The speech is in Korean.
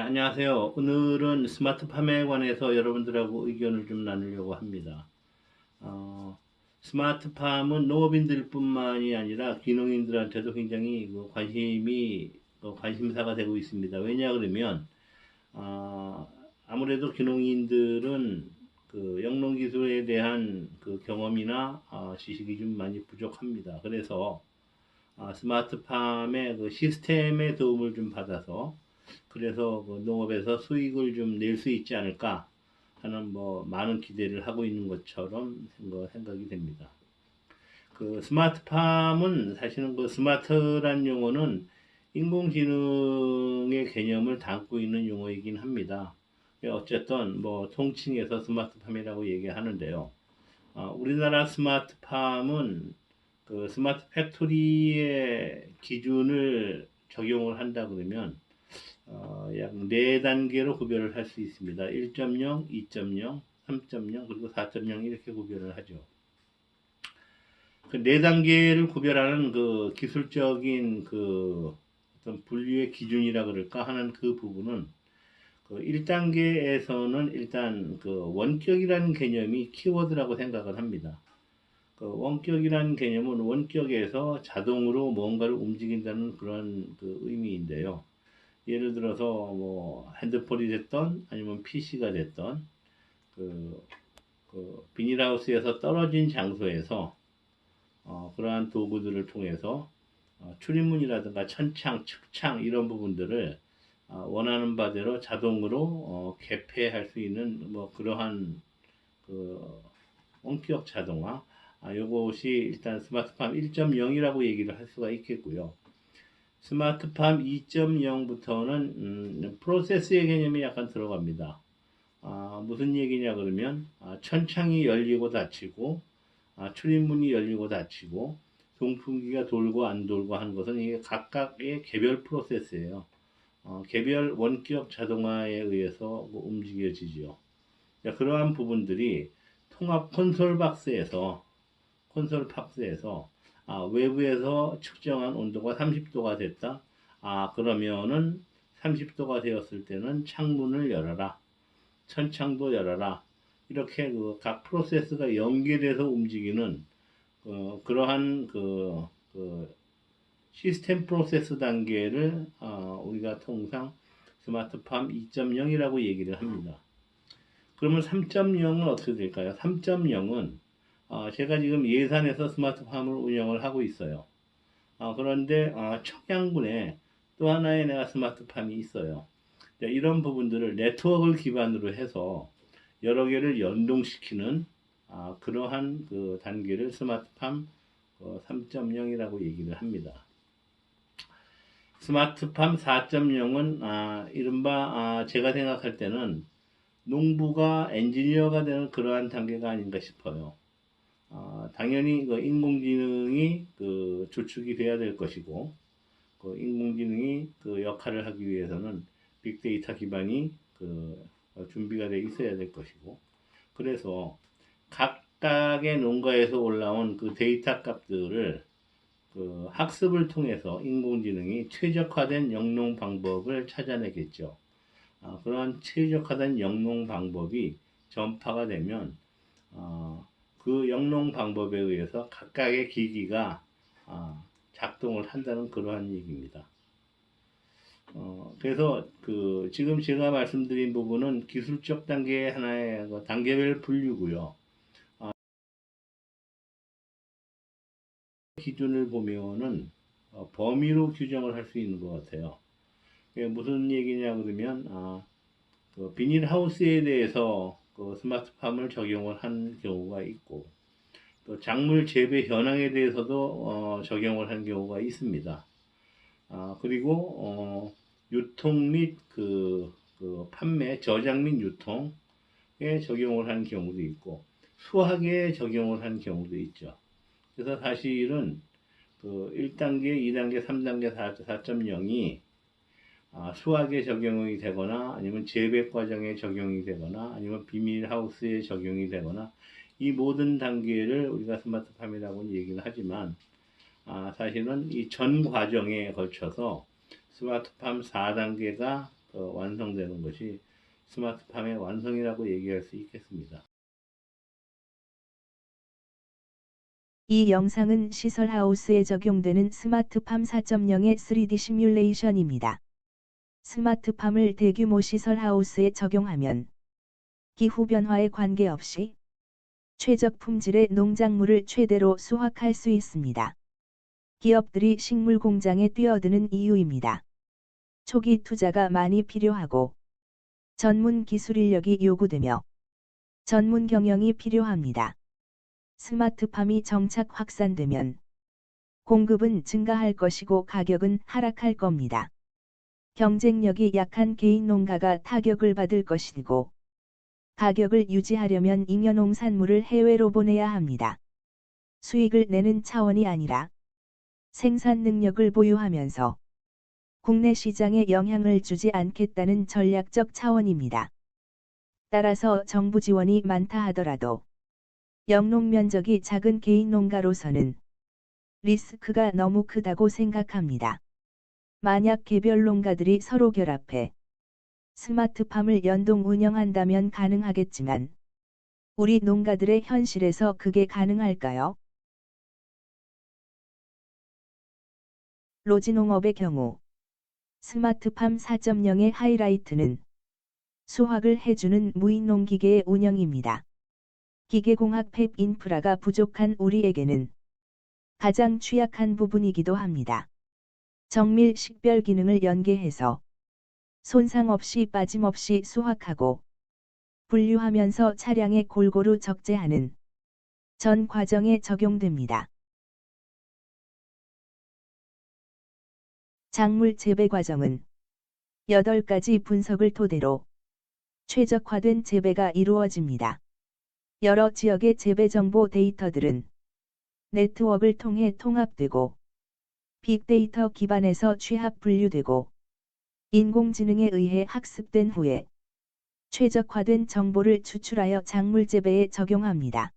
안녕하세요. 오늘은 스마트 팜에 관해서 여러분들하고 의견을 좀 나누려고 합니다. 어, 스마트 팜은 농업인들 뿐만이 아니라 귀농인들한테도 굉장히 그 관심이, 그 관심사가 되고 있습니다. 왜냐 그러면, 어, 아무래도 귀농인들은 그 영농 기술에 대한 그 경험이나 어, 지식이 좀 많이 부족합니다. 그래서 아, 스마트 팜의 그 시스템의 도움을 좀 받아서 그래서 그 농업에서 수익을 좀 낼 수 있지 않을까 하는 뭐 많은 기대를 하고 있는 것처럼 생각이 됩니다. 그 스마트팜은 사실은 그 스마트란 용어는 인공지능의 개념을 담고 있는 용어이긴 합니다. 어쨌든 뭐 통칭해서 스마트팜이라고 얘기하는데요. 어, 우리나라 스마트팜은 그 스마트 팩토리의 기준을 적용을 한다 그러면 어, 약 4단계로 구별을 할 수 있습니다. 1.0, 2.0, 3.0 그리고 4.0 이렇게 구별을 하죠. 그 4단계를 구별하는 그 기술적인 그 어떤 분류의 기준이라 그럴까 하는 그 부분은 그 1단계에서는 일단 그 원격이라는 개념이 키워드라고 생각을 합니다. 그 원격이라는 개념은 원격에서 자동으로 뭔가를 움직인다는 그런 그 의미인데요. 예를 들어서 뭐 핸드폰이 됐던 아니면 PC가 됐던 그, 그 비닐하우스에서 떨어진 장소에서 어, 그러한 도구들을 통해서 어, 출입문이라든가 천창, 측창 이런 부분들을 어, 원하는 바대로 자동으로 어, 개폐할 수 있는 뭐 그러한 그 원격 자동화 아, 요것이 일단 스마트팜 1.0이라고 얘기를 할 수가 있겠고요. 스마트팜 2.0부터는 음, 프로세스의 개념이 약간 들어갑니다. 아, 무슨 얘기냐 그러면 아, 천창이 열리고 닫히고 아, 출입문이 열리고 닫히고 송풍기가 돌고 안 돌고 하는 것은 이게 각각의 개별 프로세스예요. 어, 개별 원격 자동화에 의해서 뭐 움직여지죠. 그러한 부분들이 통합 콘솔 박스에서 콘솔 박스에서 아, 외부에서 측정한 온도가 30도가 됐다. 아, 그러면은 30도가 되었을 때는 창문을 열어라. 천창도 열어라. 이렇게 그 각 프로세스가 연계돼서 움직이는 어, 그러한 그, 그 시스템 프로세스 단계를 어, 우리가 통상 스마트팜 2.0이라고 얘기를 합니다. 그러면 3.0은 어떻게 될까요? 3.0은 어, 제가 지금 예산에서 스마트팜을 운영을 하고 있어요. 어, 그런데 어, 청양군에 또 하나의 내가 스마트팜이 있어요. 이런 부분들을 네트워크를 기반으로 해서 여러 개를 연동시키는 아, 그러한 그 단계를 스마트팜 3.0이라고 어, 얘기를 합니다. 스마트팜 4.0은 아, 이른바 아, 제가 생각할 때는 농부가 엔지니어가 되는 그러한 단계가 아닌가 싶어요. 어, 당연히 그 인공지능이 그 주축이 돼야 될 것이고 그 인공지능이 그 역할을 하기 위해서는 빅데이터 기반이 그 준비가 돼 있어야 될 것이고 그래서 각각의 농가에서 올라온 그 데이터 값들을 그 학습을 통해서 인공지능이 최적화된 영농 방법을 찾아내겠죠. 어, 그러한 최적화된 영농 방법이 전파가 되면 어, 그 영농 방법에 의해서 각각의 기기가 아, 작동을 한다는 그러한 얘기입니다. 어, 그래서 그 지금 제가 말씀드린 부분은 기술적 단계 하나의 그 단계별 분류고요. 아, 기준을 보면은 어, 범위로 규정을 할 수 있는 것 같아요. 무슨 얘기냐 그러면 아, 그 비닐하우스에 대해서 그 스마트팜을 적용을 한 경우가 있고 또 작물 재배 현황에 대해서도 어, 적용을 한 경우가 있습니다. 아, 그리고 어, 유통 및그 그 판매, 저장 및 유통에 적용을 한 경우도 있고 수학에 적용을 한 경우도 있죠. 그래서 사실은 그 1단계, 2단계, 3단계, 4.0이 아, 수학에 적용이 되거나 아니면 재배 과정에 적용이 되거나 아니면 비밀 하우스에 적용이 되거나 이 모든 단계를 우리가 스마트 팜이라고 얘기를 하지만 아, 사실은 이 전 과정에 걸쳐서 스마트 팜 4단계가 어, 완성되는 것이 스마트 팜의 완성이라고 얘기할 수 있겠습니다. 이 영상은 시설 하우스에 적용되는 스마트 팜 4.0의 3D 시뮬레이션입니다. 스마트팜을 대규모 시설 하우스에 적용하면 기후 변화에 관계없이 최적 품질의 농작물을 최대로 수확할 수 있습니다. 기업들이 식물 공장에 뛰어드는 이유입니다. 초기 투자가 많이 필요하고 전문 기술 인력이 요구되며 전문 경영이 필요합니다. 스마트팜이 정착 확산되면 공급은 증가할 것이고 가격은 하락할 겁니다. 경쟁력이 약한 개인 농가가 타격을 받을 것이고 가격을 유지하려면 잉여농산물을 해외로 보내야 합니다. 수익을 내는 차원이 아니라 생산 능력을 보유하면서 국내 시장에 영향을 주지 않겠다는 전략적 차원입니다. 따라서 정부 지원이 많다 하더라도 영농 면적이 작은 개인 농가로서는 리스크가 너무 크다고 생각합니다. 만약 개별 농가들이 서로 결합해 스마트팜을 연동 운영한다면 가능하겠지만 우리 농가들의 현실에서 그게 가능할까요? 로지농업의 경우 스마트팜 4.0의 하이라이트는 수확을 해주는 무인농 기계의 운영입니다. 기계공학 팹 인프라가 부족한 우리에게는 가장 취약한 부분이기도 합니다. 정밀 식별 기능을 연계해서 손상 없이 빠짐없이 수확하고 분류하면서 차량에 골고루 적재하는 전 과정에 적용됩니다. 작물 재배 과정은 8가지 분석을 토대로 최적화된 재배가 이루어집니다. 여러 지역의 재배 정보 데이터들은 네트워크를 통해 통합되고 빅데이터 기반에서 취합 분류되고 인공지능에 의해 학습된 후에 최적화된 정보를 추출하여 작물 재배에 적용합니다.